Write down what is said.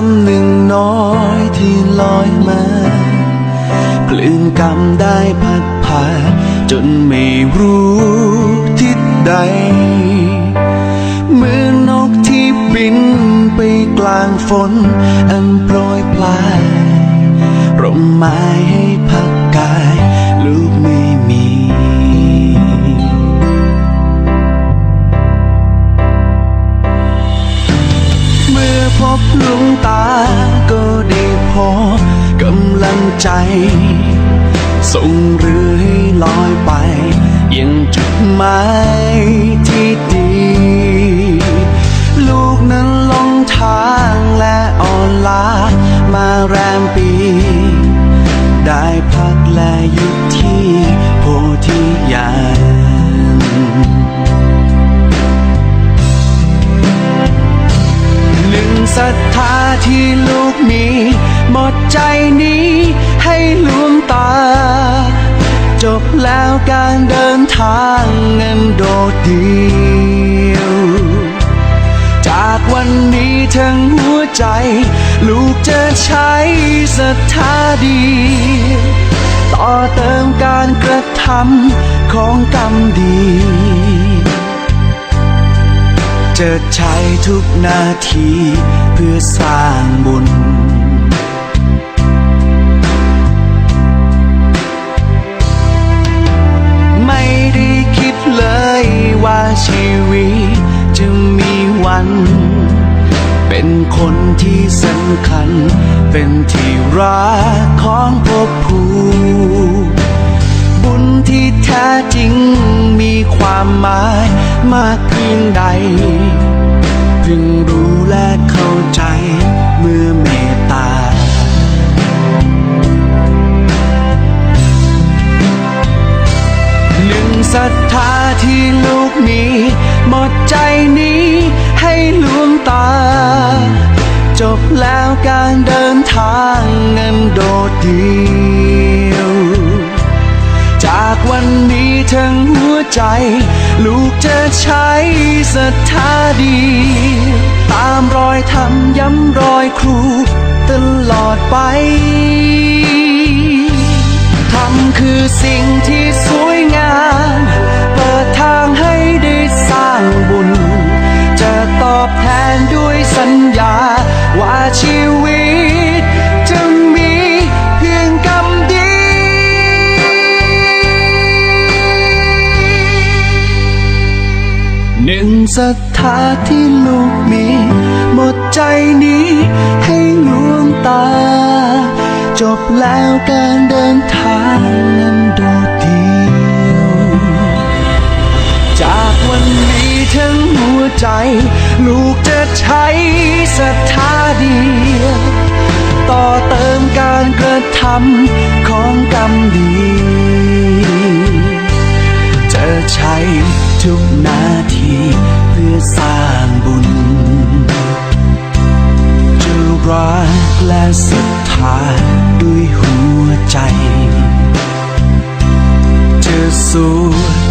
ำหนึ่งน้อยที่ลอยมาปลื่นกำได้พัดพาจนไม่รู้ทิศใดเหมือนนกที่บินไปกลางฝน อันโปรยปลายร่มไม้ บลวงตาก็ได้พอกำลังใจ ส่งเรือให้ลอยไปยังจุดหมายที่ดี ศรัทธาที่ลูกมี หมดใจนี้ให้ลวงตา จบแล้วการเดินทางเงินโดดเดียว จากวันนี้ทั้งหัวใจ ลูกจะใช้ศรัทธาดี ต่อเติมการกระทำของกรรมดี จะใช้ทุกนาทีเพื่อสร้างบุญ ไม่ได้คิดเลยว่าชีวิตจะมีวัน เป็นคนที่สำคัญ เป็นที่รักของพวกผู้บุญที่แท้จริงมีความหมายมากเพียงใด พิ่งรู้และเข้าใจ เมื่อเมตตา หนึ่งศรัทธาที่ลูกมีหมดใจนี้ให้ลวงตา จบแล้วการเดินทางเงินโดดเดียว จากวันนี้ทั้งหัวใจ ลูกจะใช้ ศรัทธาดี ตามรอยทำย้ำรอยครูตลอดไปทำคือสิ่งที่สวยงาม เปิดทางให้ได้สร้างบุญ จะตอบแทนด้วยสัญญาว่าชีวิต ศรัทธาที่ลูกมี หมดใจนี้ให้หลวงตา จบแล้วการเดินทางนั้นโดดเดียว จากวันนี้ทั้งหัวใจ ลูกจะใช้ศรัทธาเดียว ต่อเติมการกระทำของกรรมดี สร้างบุญ จะรักและศรัทธาด้วยหัวใจ จะสู้